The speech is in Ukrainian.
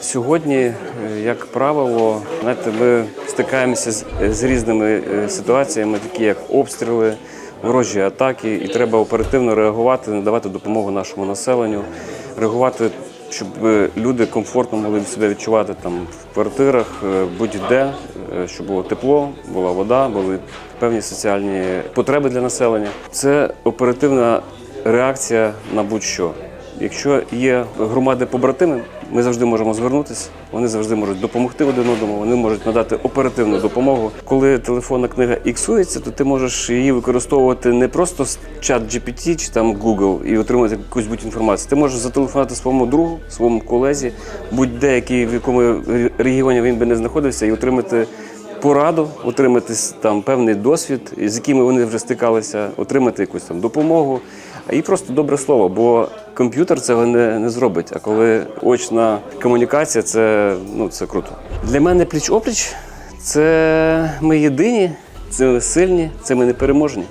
Сьогодні, е, як правило, знаєте, ми стикаємося з, з різними е, ситуаціями, такі як обстріли, ворожі атаки, і треба оперативно реагувати, надавати допомогу нашому населенню, реагувати, щоб е, люди комфортно могли себе відчувати там в квартирах, будь-де, щоб було тепло, була вода, були певні соціальні потреби для населення. Це оперативна реакція на будь-що. Якщо є громади побратими, ми завжди можемо звернутися. Вони завжди можуть допомогти один одному. Вони можуть надати оперативну допомогу. Коли телефонна книга іксується, то ти можеш її використовувати не просто з чат GPT чи там Google і отримати якусь будь інформацію. Ти можеш зателефонувати своєму другу, своєму колезі, будь-де який в якому регіоні він би не знаходився, і отримати пораду, отримати там певний досвід, з якими вони вже стикалися, отримати якусь там допомогу і просто добре слово, бо комп'ютер цього не, не зробить. А коли очна комунікація, це, ну, це круто. Для мене пліч-опліч це ми єдині, це ми сильні, це ми непереможні.